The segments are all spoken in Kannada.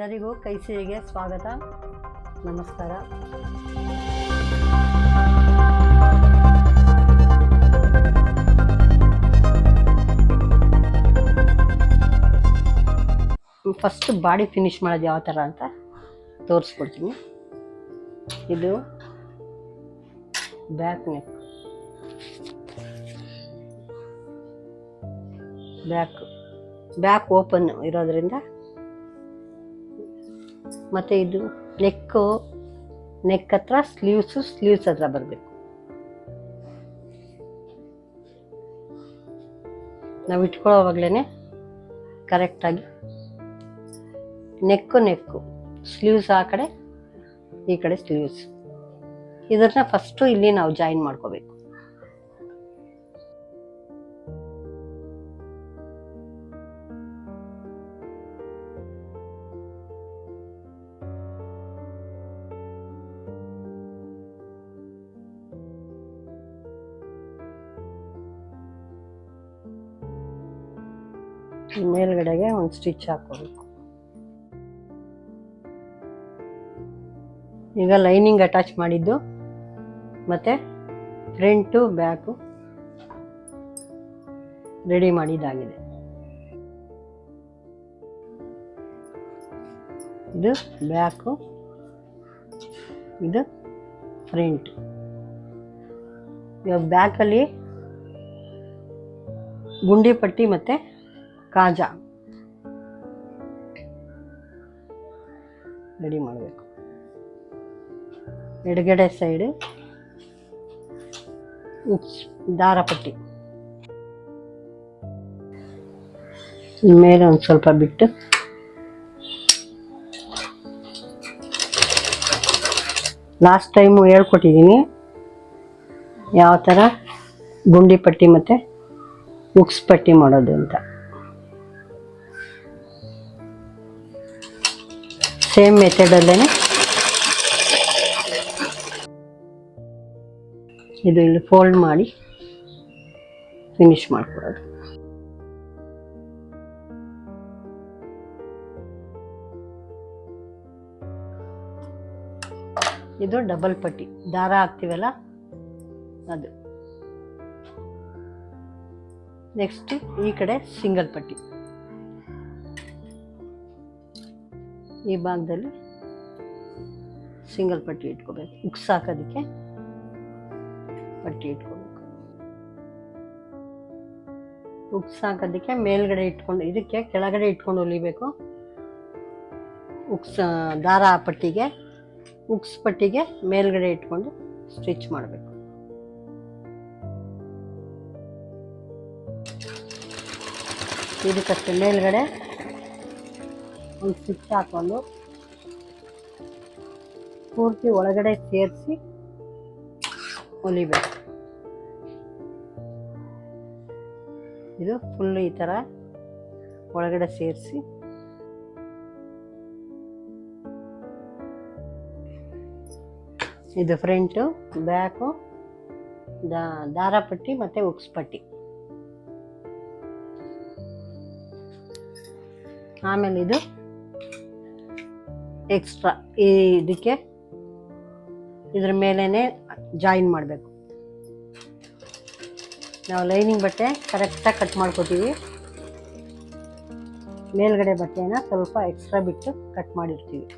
ಎಲ್ಲರಿಗೂ ಕೈ ಸೇಗೆ ಸ್ವಾಗತ. ನಮಸ್ಕಾರ. ಫಸ್ಟ್ ಬಾಡಿ ಫಿನಿಶ್ ಮಾಡೋದು ಯಾವ ಥರ ಅಂತ ತೋರಿಸ್ಕೊಡ್ತೀನಿ. ಇದು back neck back back open ಇರೋದ್ರಿಂದ ಮತ್ತು ಇದು ನೆಕ್ಕು, ನೆಕ್ ಹತ್ರ ಸ್ಲೀವ್ಸು ಸ್ಲೀವ್ಸ್ ಹತ್ರ ಬರಬೇಕು. ನಾವು ಇಟ್ಕೊಳ್ಳೋವಾಗಲೇ ಕರೆಕ್ಟಾಗಿ ನೆಕ್ಕು ನೆಕ್ಕು. ಸ್ಲೀವ್ಸ್ ಆ ಕಡೆ, ಈ ಕಡೆ ಸ್ಲೀವ್ಸ್ ಇದನ್ನ ಫಸ್ಟು ಇಲ್ಲಿ ನಾವು ಜಾಯಿನ್ ಮಾಡ್ಕೋಬೇಕು. ಮೇಲ್ಗಡೆಗೆ ಒಂದು ಸ್ಟಿಚ್ ಹಾಕೋಬೇಕು ಈಗ ಲೈನಿಂಗ್ ಅಟ್ಯಾಚ್ ಮಾಡಿದ್ದು, ಮತ್ತೆ ಫ್ರಂಟು ಬ್ಯಾಕು ರೆಡಿ ಮಾಡಿದ್ದಾಗಿದೆ. ಇದು ಬ್ಯಾಕು, ಇದು ಫ್ರಂಟ್. ಇವಾಗ ಬ್ಯಾಕಲ್ಲಿ ಗುಂಡಿ ಪಟ್ಟಿ ಮತ್ತು ಕಾಜಾ. ರೆಡಿ ಮಾಡಬೇಕು. ಎಡಗಡೆ ಸೈಡ್ ದಾರ ಪಟ್ಟಿ. ಮೇಲೆ ಒಂದು ಸ್ವಲ್ಪ ಬಿಟ್ಟು ಲಾಸ್ಟ್ ಟೈಮು ಹೇಳ್ಕೊಟ್ಟಿದ್ದೀನಿ ಯಾವ ಥರ ಗುಂಡಿ ಪಟ್ಟಿ ಮತ್ತು ಉಕ್ಸ್ ಪಟ್ಟಿ ಮಾಡೋದು ಅಂತ. ಸೇಮ್ ಮೆಥಡಲ್ಲೇ ಇದು ಇಲ್ಲಿ ಫೋಲ್ಡ್ ಮಾಡಿ ಫಿನಿಶ್ ಮಾಡ್ಕೊಳ್ಳೋದು. ಇದು ಡಬಲ್ ಪಟ್ಟಿ. ದಾರ ಹಾಕ್ತೀವಲ್ಲ? ಅದು. ನೆಕ್ಸ್ಟ್ ಈ ಕಡೆ ಸಿಂಗಲ್ ಪಟ್ಟಿ. ಈ ಭಾಗದಲ್ಲಿ ಸಿಂಗಲ್ ಪಟ್ಟಿ ಇಟ್ಕೋಬೇಕು. ಉಕ್ಸ್ ಹಾಕೋದಕ್ಕೆ ಪಟ್ಟಿ ಇಟ್ಕೋಬೇಕು. ಉಕ್ಸ್ ಮೇಲ್ಗಡೆ ಇಟ್ಕೊಂಡು, ಇದಕ್ಕೆ ಕೆಳಗಡೆ ಇಟ್ಕೊಂಡು ಹೊಲಿಬೇಕು. ಉಕ್ಸ್ ದಾರ ಪಟ್ಟಿಗೆ, ಉಕ್ಸ್ ಪಟ್ಟಿಗೆ ಮೇಲ್ಗಡೆ ಇಟ್ಕೊಂಡು ಸ್ಟಿಚ್ ಮಾಡಬೇಕು. ಇದಕ್ಕಷ್ಟೇ ಮೇಲ್ಗಡೆ ಒಂದು ಸ್ವಿಚ್ ಹಾಕೊಂಡು ಪೂರ್ತಿ ಒಳಗಡೆ ಸೇರಿಸಿ ಹೊಲಿಬೇಕು. ಇದು ಫುಲ್ ಈ ಥರ ಒಳಗಡೆ ಸೇರಿಸಿ ಇದು ಫ್ರಂಟು ಬ್ಯಾಕು ದಾರ ಪಟ್ಟಿ ಮತ್ತು ಉಕ್ಸ್ ಪಟ್ಟಿ. ಆಮೇಲೆ ಇದು ಎಕ್ಸ್ಟ್ರಾ ಈ ಇದಕ್ಕೆ ಇದ್ರ ಮೇಲೇ ಜಾಯಿನ್ ಮಾಡಬೇಕು. ನಾವು ಲೈನಿಂಗ್ ಬಟ್ಟೆ ಕರೆಕ್ಟಾಗಿ ಕಟ್ ಮಾಡ್ಕೋತೀವಿ. ಮೇಲ್ಗಡೆ ಬಟ್ಟೆನ ಸ್ವಲ್ಪ ಎಕ್ಸ್ಟ್ರಾ ಬಿಟ್ಟು ಕಟ್ ಮಾಡಿರ್ತೀವಿ.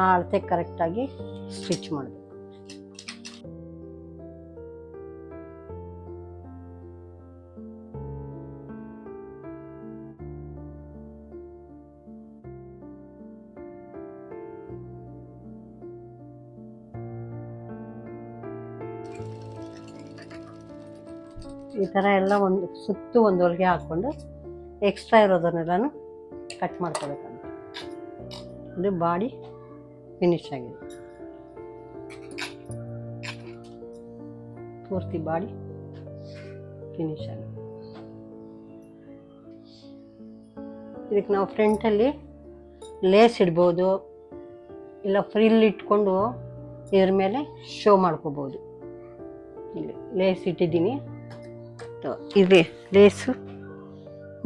ಆ ಅಳತೆ ಕರೆಕ್ಟಾಗಿ ಸ್ಟಿಚ್ ಮಾಡಬೇಕು ಥರ ಎಲ್ಲ ಒಂದು ಸುತ್ತು ಒಂದು ಹೊಲಿಗೆ ಹಾಕ್ಕೊಂಡು ಎಕ್ಸ್ಟ್ರಾ ಇರೋದನ್ನೆಲ್ಲನೂ ಕಟ್ ಮಾಡ್ಕೋಬೇಕಂತ ಇದು ಬಾಡಿ ಫಿನಿಶ್ ಆಗಿದೆ. ಪೂರ್ತಿ ಬಾಡಿ ಫಿನಿಶ್ ಆಗಿದೆ. ಇದಕ್ಕೆ ನಾವು ಫ್ರಂಟಲ್ಲಿ ಲೇಸ್ ಇಡ್ಬೋದು, ಇಲ್ಲ ಫ್ರಿಲ್ ಇಟ್ಕೊಂಡು ಇದ್ರ ಮೇಲೆ ಶೋ ಮಾಡ್ಕೋಬೋದು. ಇಲ್ಲಿ ಲೇಸ್ ಇಟ್ಟಿದ್ದೀನಿ. ಇದೆ ಲೇಸು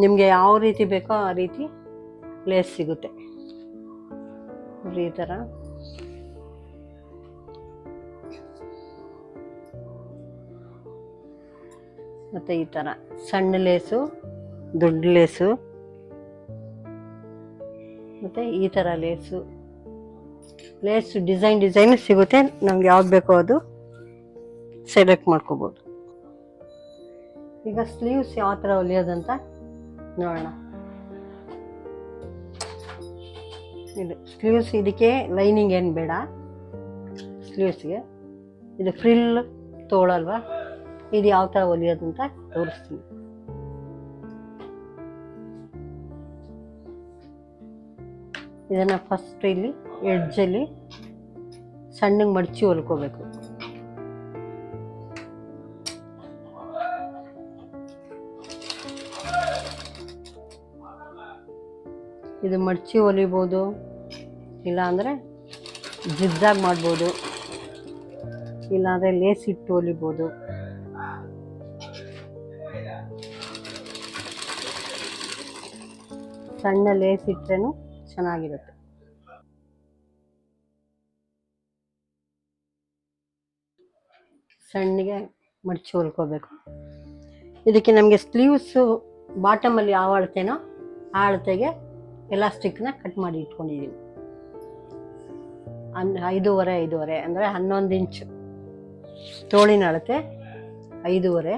ನಿಮಗೆ ಯಾವ ರೀತಿ ಬೇಕೋ ಆ ರೀತಿ ಲೇಸ್ ಸಿಗುತ್ತೆ. ಈ ಥರ ಮತ್ತು ಈ ಥರ ಸಣ್ಣ ಲೇಸು ದೊಡ್ಡ ಲೇಸು ಮತ್ತು ಈ ಥರ ಲೇಸು ಲೇಸು ಡಿಸೈನ್ ಡಿಸೈನ್ ಸಿಗುತ್ತೆ. ನಮ್ಗೆ ಯಾವ್ದು ಬೇಕೋ ಅದು ಸೆಲೆಕ್ಟ್ ಮಾಡ್ಕೋಬೋದು. ಈಗ ಸ್ಲೀವ್ಸ್ ಯಾವ ಥರ ಹೊಲಿಯೋದಂತ ನೋಡೋಣ. ಇದು ಸ್ಲೀವ್ಸ್ ಇದಕ್ಕೆ ಲೈನಿಂಗ್ ಏನು ಬೇಡ. ಸ್ಲೀವ್ಸ್ಗೆ ಇದು ಫ್ರಿಲ್ ತೋಳಲ್ವಾ ಇದು ಯಾವ ಥರ ಹೊಲಿಯೋದಂತ ತೋರಿಸ್ತೀನಿ. ಇದನ್ನು ಫಸ್ಟ್ ಇಲ್ಲಿ ಎಡ್ಜಲ್ಲಿ ಸಣ್ಣಗೆ ಮಡಚಿ ಹೊಲ್ಕೋಬೇಕು. ಇದು ಮಡಚಿ ಹೊಲಿಬೋದು ಇಲ್ಲಾಂದರೆ ಜಿಗ್ಜಾಗ್ ಮಾಡ್ಬೋದು, ಇಲ್ಲಾಂದರೆ ಲೇಸ್ ಇಟ್ಟು ಹೊಲಿಬೋದು ಸಣ್ಣ ಲೇಸ್ ಇಟ್ರೇನು ಚೆನ್ನಾಗಿರುತ್ತೆ. ಸಣ್ಣಗೆ ಮಡಚಿ ಹೊಲ್ಕೋಬೇಕು. ಇದಕ್ಕೆ ನಮಗೆ ಸ್ಲೀವ್ಸು ಬಾಟಮಲ್ಲಿ ಯಾವ ಅಳತೆನೋ ಆ ಅಳತೆಗೆ ಎಲಾಸ್ಟಿಕ್ನ ಕಟ್ ಮಾಡಿ ಇಟ್ಕೊಂಡಿದ್ದೀನಿ ಅನ್ ಐದೂವರೆ ಐದೂವರೆ, ಅಂದರೆ ಹನ್ನೊಂದು ಇಂಚು ತೋಳಿನ ಅಳತೆ ಐದೂವರೆ.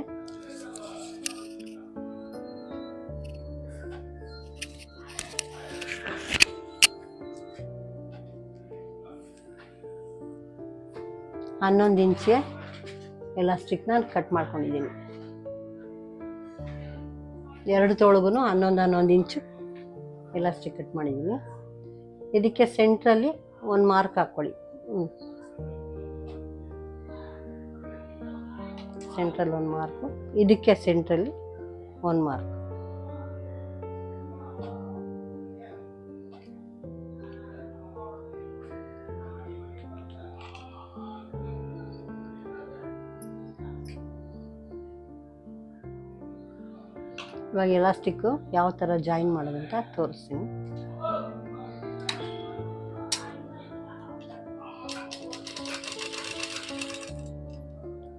ಹನ್ನೊಂದು ಇಂಚಿಗೆ ಎಲಾಸ್ಟಿಕ್ನ ಕಟ್ ಮಾಡ್ಕೊಂಡಿದ್ದೀನಿ ಎರಡು ತೋಳಿಗೂ ಹನ್ನೊಂದು ಹನ್ನೊಂದು ಇಂಚು ಎಲಾಸ್ಟಿಕ್ ಕಟ್ ಮಾಡಿದ್ದೀನಿ. ಇದಕ್ಕೆ ಸೆಂಟ್ರಲ್ಲಿ ಒಂದು ಮಾರ್ಕ್ ಹಾಕ್ಕೊಳ್ಳಿ. ಹ್ಞೂ ಸೆಂಟ್ರಲ್ಲಿ ಒಂದು ಮಾರ್ಕು. ಇದಕ್ಕೆ ಸೆಂಟ್ರಲ್ಲಿ ಒಂದು ಮಾರ್ಕ್. ಇವಾಗ ಎಲಾಸ್ಟಿಕ್ ಯಾವ ಥರ ಜಾಯಿನ್ ಮಾಡೋದಂತ ತೋರಿಸ್ತೀನಿ.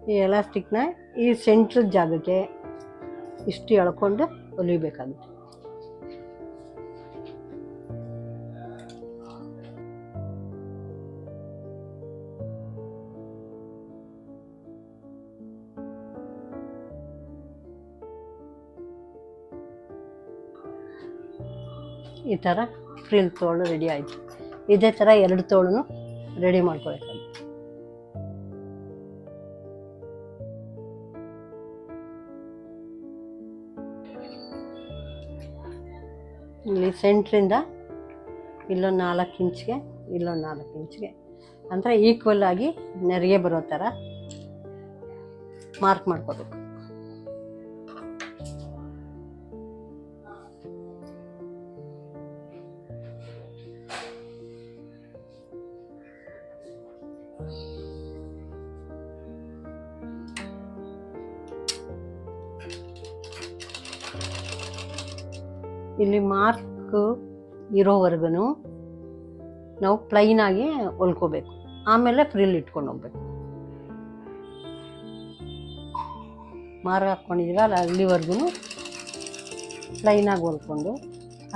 ಈ ಎಲಾಸ್ಟಿಕ್ನ ಈ ಸೆಂಟ್ರ್ ಜಾಗಕ್ಕೆ ಇಷ್ಟು ಎಳ್ಕೊಂಡು ಹೊಲಿಬೇಕಾಗುತ್ತೆ. ಥರ ಫ್ರಿಲ್ ತೋಳು ರೆಡಿ ಆಯಿತು. ಇದೇ ಥರ ಎರಡು ತೋಳು ರೆಡಿ ಮಾಡ್ಕೊಳ್ಬೇಕಾಗುತ್ತೆ ಇಲ್ಲಿ ಸೆಂಟ್ರಿಂದ ಇಲ್ಲೊಂದು ನಾಲ್ಕು ಇಂಚ್ಗೆ ಇಲ್ಲೊಂದು ನಾಲ್ಕು ಇಂಚ್ಗೆ ಅಂದರೆ ಈಕ್ವಲ್ ಆಗಿ ನೆರಿಗೆ ಬರೋ ಥರ ಮಾರ್ಕ್ ಮಾಡ್ಕೋಬೇಕು. ಇಲ್ಲಿ ಮಾರ್ಕ್ ಇರೋವರೆಗೂ ನಾವು ಪ್ಲೈನಾಗಿ ಹೊಲ್ಕೋಬೇಕು. ಆಮೇಲೆ ಫ್ರಿಲ್ ಇಟ್ಕೊಂಡು ಹೋಗ್ಬೇಕು. ಮಾರ್ಕ್ ಹಾಕ್ಕೊಂಡಿದ್ದೀವಲ್ಲ ಅಲ್ಲಿವರೆಗೂ ಪ್ಲೈನಾಗಿ ಹೊಲ್ಕೊಂಡು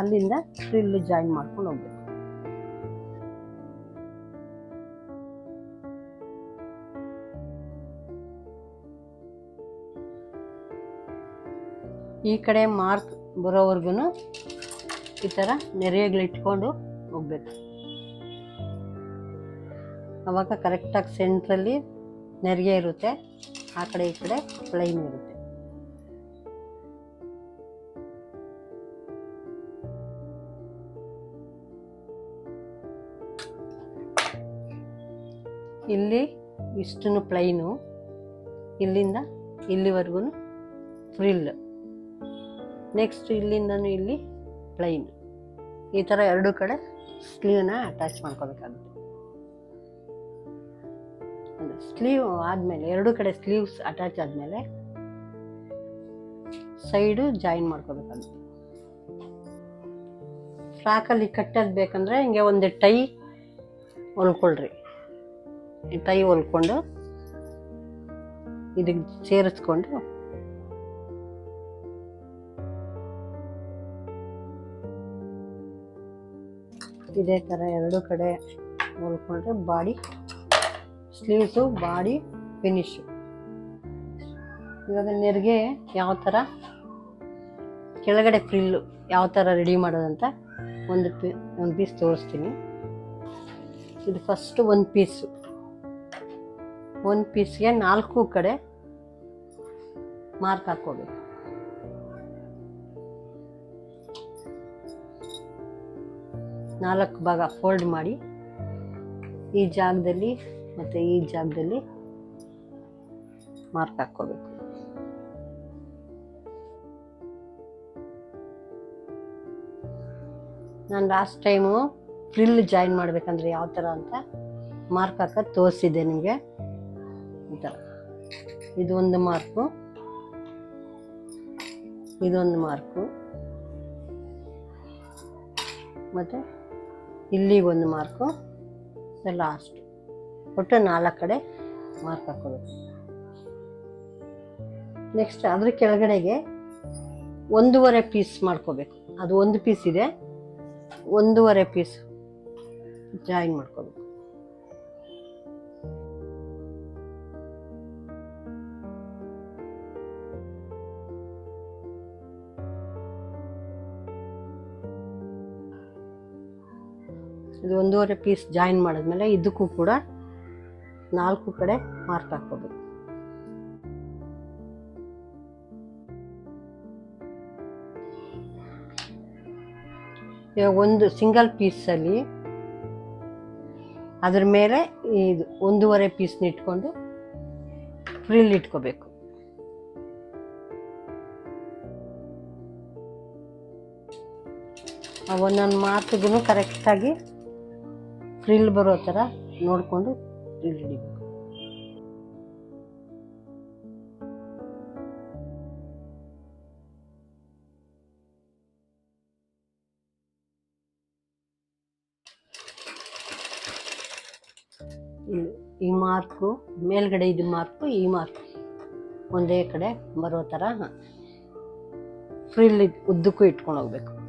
ಅಲ್ಲಿಂದ ಫ್ರಿಲ್ ಜಾಯಿನ್ ಮಾಡ್ಕೊಂಡು ಹೋಗ್ಬೇಕು. ಈ ಕಡೆ ಮಾರ್ಕ್ ಬರೋವರೆಗೂ ಈ ಥರ ನೆರೆಗಳಿಟ್ಕೊಂಡು ಹೋಗ್ಬೇಕು. ಆವಾಗ ಕರೆಕ್ಟಾಗಿ ಸೆಂಟ್ರಲ್ಲಿ ನೆರಿಗೆ ಇರುತ್ತೆ, ಆ ಕಡೆ ಈ ಕಡೆ ಪ್ಲೈನ್ ಇರುತ್ತೆ. ಇಲ್ಲಿ ಇಷ್ಟು ಪ್ಲೈನು, ಇಲ್ಲಿಂದ ಇಲ್ಲಿವರೆಗೂ ಫ್ರಿಲ್ ನೆಕ್ಸ್ಟ್ ಇಲ್ಲಿಂದನೂ ಇಲ್ಲಿ ಪ್ಲೈನ್ ಈ ಥರ ಎರಡು ಕಡೆ ಸ್ಲೀವ್ನ ಅಟ್ಯಾಚ್ ಮಾಡ್ಕೋಬೇಕಾಗುತ್ತೆ. ಸ್ಲೀವ್ ಆದಮೇಲೆ, ಎರಡು ಕಡೆ ಸ್ಲೀವ್ಸ್ ಅಟ್ಯಾಚ್ ಆದಮೇಲೆ ಸೈಡು ಜಾಯಿನ್ ಮಾಡ್ಕೋಬೇಕಾಗುತ್ತೆ. ಫ್ರಾಕಲ್ಲಿ ಕಟ್ಟೋದು ಬೇಕಂದ್ರೆ ಹಿಂಗೆ ಒಂದು ಟೈ ಹೊಲ್ಕೊಳ್ರಿ. ಟೈ ಹೊಲ್ಕೊಂಡು ಇದಕ್ಕೆ ಸೇರಿಸ್ಕೊಂಡು ಇದೇ ಥರ ಎರಡು ಕಡೆ ಹೊಲ್ಕೊಂಡ್ರೆ ಬಾಡಿ ಸ್ಲೀವ್ಸು, ಬಾಡಿ ಫಿನಿಶು. ಇವಾಗ ನೆರಿಗೆ ಯಾವ ಥರ ಕೆಳಗಡೆ ಫ್ರಿಲ್ಲು ಯಾವ ಥರ ರೆಡಿ ಮಾಡೋದಂತ ಒಂದು ಪಿ, ಒಂದು ಪೀಸ್ ತೋರಿಸ್ತೀನಿ. ಇದು ಫಸ್ಟು ಒಂದು ಪೀಸು. ಒಂದು ಪೀಸ್ಗೆ ನಾಲ್ಕು ಕಡೆ ಮಾರ್ಕ್ ಹಾಕ್ಕೋಬೇಕು. ನಾಲ್ಕು ಭಾಗ ಫೋಲ್ಡ್ ಮಾಡಿ ಈ ಜಾಗದಲ್ಲಿ ಮತ್ತು ಈ ಜಾಗದಲ್ಲಿ ಮಾರ್ಕ್ ಹಾಕ್ಕೋಬೇಕು. ನಾನು ಲಾಸ್ಟ್ ಟೈಮು ಫ್ರಿಲ್ ಜಾಯಿನ್ ಮಾಡಬೇಕಂದ್ರೆ ಯಾವ ಥರ ಅಂತ ಮಾರ್ಕ್ ಹಾಕೋದು ತೋರಿಸಿದ್ದೆ ನಿಮಗೆ. ಈ ಥರ ಇದು ಒಂದು ಮಾರ್ಕು ಇದೊಂದು ಮಾರ್ಕು ಮತ್ತು ಇಲ್ಲಿಗೆ ಒಂದು ಮಾರ್ಕು ಲಾಸ್ಟ್ ಒಟ್ಟು ನಾಲ್ಕು ಕಡೆ ಮಾರ್ಕ್ ಹಾಕೋಬೇಕು ನೆಕ್ಸ್ಟ್ ಅದ್ರ ಕೆಳಗಡೆಗೆ ಒಂದೂವರೆ ಪೀಸ್ ಮಾಡ್ಕೋಬೇಕು. ಅದು ಒಂದು ಪೀಸ್ ಇದೆ. ಒಂದೂವರೆ ಪೀಸ್ ಜಾಯಿನ್ ಮಾಡ್ಕೋಬೇಕು. ಇದು ಒಂದೂವರೆ ಪೀಸ್ ಜಾಯಿನ್ ಮಾಡಿದ್ಮೇಲೆ ಇದಕ್ಕೂ ಕೂಡ ನಾಲ್ಕು ಕಡೆ ಮಾರ್ಕ್ ಹಾಕ್ಕೋಬೇಕು ಇವಾಗ ಒಂದು ಸಿಂಗಲ್ ಪೀಸಲ್ಲಿ ಅದ್ರ ಮೇಲೆ ಇದು ಒಂದೂವರೆ ಪೀಸ್ನ ಇಟ್ಕೊಂಡು ಫ್ರಿಲ್ ಇಟ್ಕೋಬೇಕು. ಒಂದೊಂದು ಮಾತುಗೂ ಕರೆಕ್ಟಾಗಿ ಫ್ರಿಲ್ ಬರೋ ಥರ ನೋಡಿಕೊಂಡು ಫ್ರಿಲ್ ಹಿಡಿಬೇಕು. ಈ ಮಾರ್ಕು ಮೇಲ್ಗಡೆ ಇದು ಮಾರ್ಕು ಈ ಮಾರ್ಕು ಒಂದೇ ಕಡೆ ಬರೋ ಥರ ಫ್ರಿಲ್ ಉದ್ದಕ್ಕೂ ಇಟ್ಕೊಂಡು ಹೋಗ್ಬೇಕು.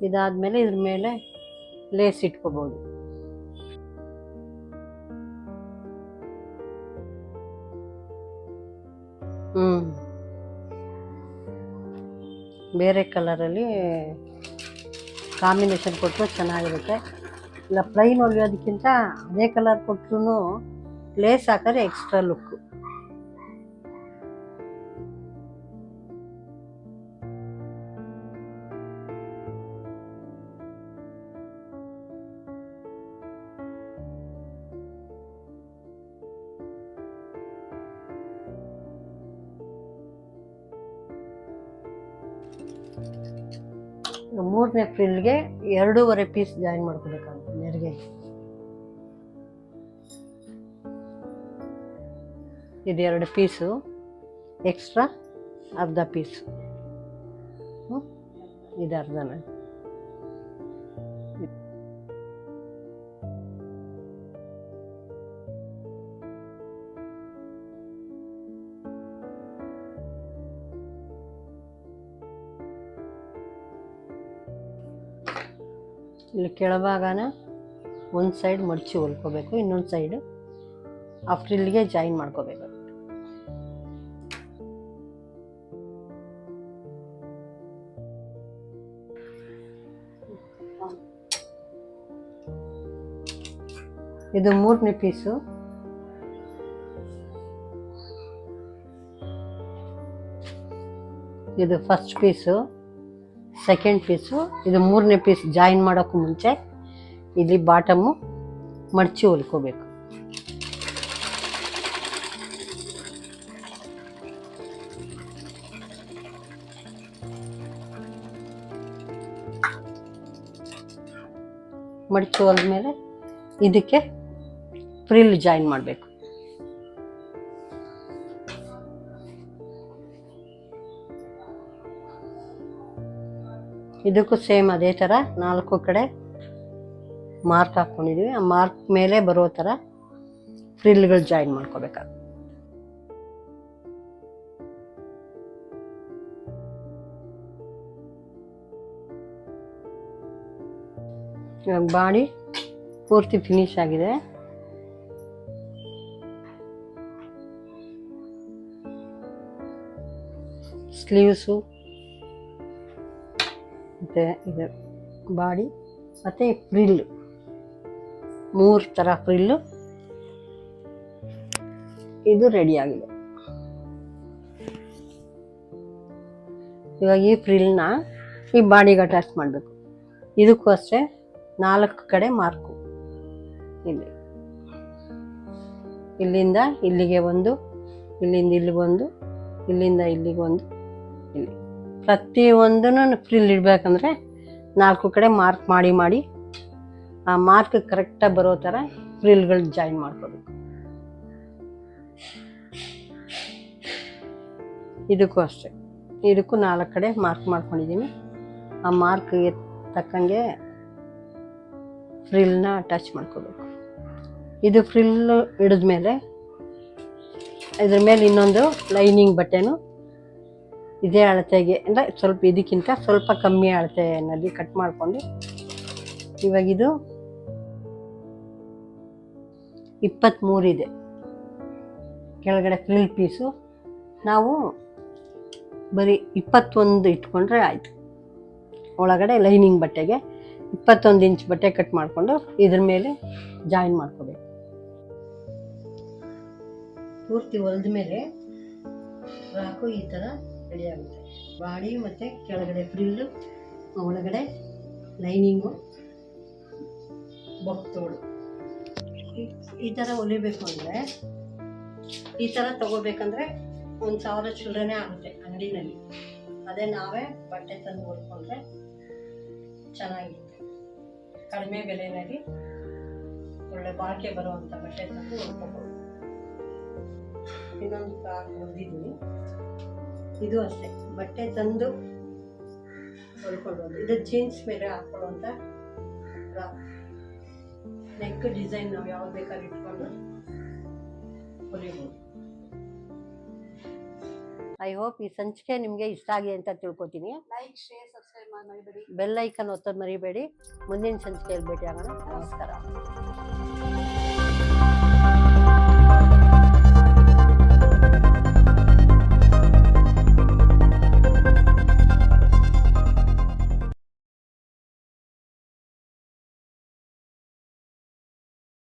ಇದಾದ್ಮೇಲೆ ಇದ್ರ ಮೇಲೆ ಲೇಸ್ ಇಟ್ಕೋಬಹುದು ಹ್ಮ್. ಬೇರೆ ಕಲರಲ್ಲಿ ಕಾಂಬಿನೇಷನ್ ಕೊಟ್ಟರು ಚೆನ್ನಾಗಿರುತ್ತೆ. ಇಲ್ಲ ಪ್ಲೈನ್ ಹೊಲಿಯೋದಕ್ಕಿಂತ ಅದೇ ಕಲರ್ ಕೊಟ್ಟರು ಲೇಸ್ ಹಾಕಿದ್ರೆ ಎಕ್ಸ್ಟ್ರಾ ಲುಕ್ ಮೂರನೇ ಫ್ರಿಲ್ಗೆ ಎರಡೂವರೆ ಪೀಸ್ ಜಾಯಿನ್ ಮಾಡ್ಕೋಬೇಕಾಗುತ್ತೆ ನೆರಿಗೆ. ಇದು ಎರಡು ಪೀಸು ಎಕ್ಸ್ಟ್ರಾ ಅರ್ಧ ಪೀಸು ಇದು ಅರ್ಧನ. ಇಲ್ಲಿ ಕೆಳಭಾಗನ ಒಂದು ಸೈಡ್ ಮಡಚಿ ಹೊಲ್ಕೋಬೇಕು, ಇನ್ನೊಂದು ಸೈಡ್ ಆ ಫ್ರಿಲ್ಗೆ ಜಾಯಿನ್ ಮಾಡ್ಕೋಬೇಕು. ಇದು ಮೂರನೇ ಪೀಸು ಇದು ಫಸ್ಟ್ ಪೀಸು ಸೆಕೆಂಡ್ ಪೀಸು ಇದು ಮೂರನೇ ಪೀಸ್ ಜಾಯಿನ್ ಮಾಡೋಕ್ಕೂ ಮುಂಚೆ ಇಲ್ಲಿ ಬಾಟಮ್ಮು ಮಡಚಿ ಹೊಲ್ಕೋಬೇಕು. ಮಡಚಿ ಹೊಲ್ದ ಮೇಲೆ ಇದಕ್ಕೆ ಫ್ರಿಲ್ ಜಾಯಿನ್ ಮಾಡಬೇಕು. ಇದಕ್ಕೂ ಸೇಮ್ ಅದೇ ಥರ ನಾಲ್ಕು ಕಡೆ ಮಾರ್ಕ್ ಹಾಕ್ಕೊಂಡಿದ್ದೀವಿ ಆ ಮಾರ್ಕ್ ಮೇಲೆ ಬರೋ ಥರ ಫ್ರಿಲ್ಗಳು ಜಾಯಿನ್ ಮಾಡ್ಕೋಬೇಕಾಗುತ್ತೆ. ಇವಾಗ ಬಾಡಿ ಪೂರ್ತಿ ಫಿನಿಶ್ ಆಗಿದೆ. ಸ್ಲೀವ್ಸು ಮತ್ತು ಇದು ಬಾಡಿ ಮತ್ತು ಫ್ರಿಲ್ಲು ಮೂರು ಥರ ಫ್ರಿಲ್ಲು. ಇದು ರೆಡಿಯಾಗಿದೆ ಇವಾಗ ಈ ಫ್ರಿಲ್ನ ಈ ಬಾಡಿಗೆ ಅಟ್ಯಾಚ್ ಮಾಡಬೇಕು. ಇದಕ್ಕೂ ಅಷ್ಟೇ ನಾಲ್ಕು ಕಡೆ ಮಾರ್ಕು ಇಲ್ಲಿ. ಇಲ್ಲಿಂದ ಇಲ್ಲಿಗೆ ಒಂದು, ಇಲ್ಲಿಂದ ಇಲ್ಲಿಗೊಂದು ಇಲ್ಲಿಂದ ಇಲ್ಲಿಗೊಂದು ಇಲ್ಲಿ. ಪ್ರತಿಯೊಂದನ್ನು ಫ್ರಿಲ್ ಇಡಬೇಕಂದ್ರೆ ನಾಲ್ಕು ಕಡೆ ಮಾರ್ಕ್ ಮಾಡಿ ಮಾಡಿ, ಆ ಮಾರ್ಕ್ ಕರೆಕ್ಟಾಗಿ ಬರೋ ಥರ ಫ್ರಿಲ್ಗಳು ಜಾಯಿನ್ ಮಾಡ್ಕೋಬೇಕು ಇದಕ್ಕೂ ಅಷ್ಟೇ. ಇದಕ್ಕೂ ನಾಲ್ಕು ಕಡೆ ಮಾರ್ಕ್ ಮಾಡ್ಕೊಂಡಿದ್ದೀನಿ. ಆ ಮಾರ್ಕ್ಗೆ ತಕ್ಕಂಗೆ ಫ್ರಿಲ್ನ ಅಟ್ಯಾಚ್ ಮಾಡ್ಕೋಬೇಕು. ಇದು ಫ್ರಿಲ್ ಹಿಡಿದ್ಮೇಲೆ ಇದ್ರ ಮೇಲೆ ಇನ್ನೊಂದು ಲೈನಿಂಗ್ ಬಟ್ಟೆನು ಇದೇ ಅಳತೆಗೆ ಅಂದರೆ ಸ್ವಲ್ಪ ಇದಕ್ಕಿಂತ ಸ್ವಲ್ಪ ಕಮ್ಮಿ ಅಳತೆಯಲ್ಲಿ ಕಟ್ ಮಾಡಿಕೊಂಡು ಇವಾಗಿದು ಇಪ್ಪತ್ತ್ಮೂರಿದೆ ಕೆಳಗಡೆ ಫ್ರಿಲ್ ಪೀಸು ನಾವು ಬರೀ ಇಪ್ಪತ್ತೊಂದು ಇಟ್ಕೊಂಡ್ರೆ ಆಯಿತು. ಒಳಗಡೆ ಲೈನಿಂಗ್ ಬಟ್ಟೆಗೆ ಇಪ್ಪತ್ತೊಂದು ಇಂಚ್ ಬಟ್ಟೆ ಕಟ್ ಮಾಡಿಕೊಂಡು ಇದ್ರ ಮೇಲೆ ಜಾಯಿನ್ ಮಾಡ್ಕೋಬೇಕು. ಪೂರ್ತಿ ಹೊಲ್ದ ಮೇಲೆ ಫ್ರಾಕು ಈ ಥರ ರೆಡಿ ಆಗುತ್ತೆ. ಬಾಡಿ ಮತ್ತು ಕೆಳಗಡೆ ಫ್ರಿಲ್ಲು ಒಳಗಡೆ ಲೈನಿಂಗು ಬೊಕ್ತೋಳು. ಈ- ಥರ ಹೊಲಿಬೇಕು ಅಂದರೆ, ಈ ಥರ ತಗೋಬೇಕಂದ್ರೆ ಒಂದು ಸಾವಿರ ಚಿಲ್ಲರೆನೇ ಆಗುತ್ತೆ ಅಂಗಡಿನಲ್ಲಿ. ಅದೇ ನಾವೇ ಬಟ್ಟೆ ತಂದು ಹೊಲ್ಕೊಂಡ್ರೆ ಚೆನ್ನಾಗಿರುತ್ತೆ. ಕಡಿಮೆ ಬೆಲೆಯಲ್ಲಿ ಒಳ್ಳೆ ಬಾಳಿಕೆ ಬರುವಂಥ ಬಟ್ಟೆ ತಂದು ಹೊಲ್ಕೋಬೋದು. ಇನ್ನೊಂದು ಫ್ರಾಕ್ ಹೊಲ್ದಿದ್ದೀನಿ. ಇದು ಅಷ್ಟೇ. ಬಟ್ಟೆ ತಂದು ಹೊಲ್ಕೊಳ್ಳೋದು ಇದು ಜೀನ್ಸ್ ಮೇಲೆ ಹಾಕೊಳ್ಳುವಂಥ ನೆಕ್ ಡಿಸೈನ್ ನಾವು ಯಾವ್ದು ಬೇಕಾದ್ರೆ ಇಟ್ಕೊಂಡು ಹೊಲಿಬೋದು. ಐ ಹೋಪ್ ಈ ಸಂಚಿಕೆ ನಿಮಗೆ ಇಷ್ಟ ಆಗಿದೆ ಅಂತ ತಿಳ್ಕೊತೀನಿ. ಲೈಕ್ ಶೇರ್ ಸಬ್ಸ್ಕ್ರೈಬ್ ಮಾಡಿ ಮರಿಬೇಡಿ. ಬೆಲ್ ಐಕನ್ ಒತ್ತೋದು ಮರಿಬೇಡಿ. ಮುಂದಿನ ಸಂಚಿಕೆಯಲ್ಲಿ ಭೇಟಿ ಆಗೋಣ ನಮಸ್ಕಾರ.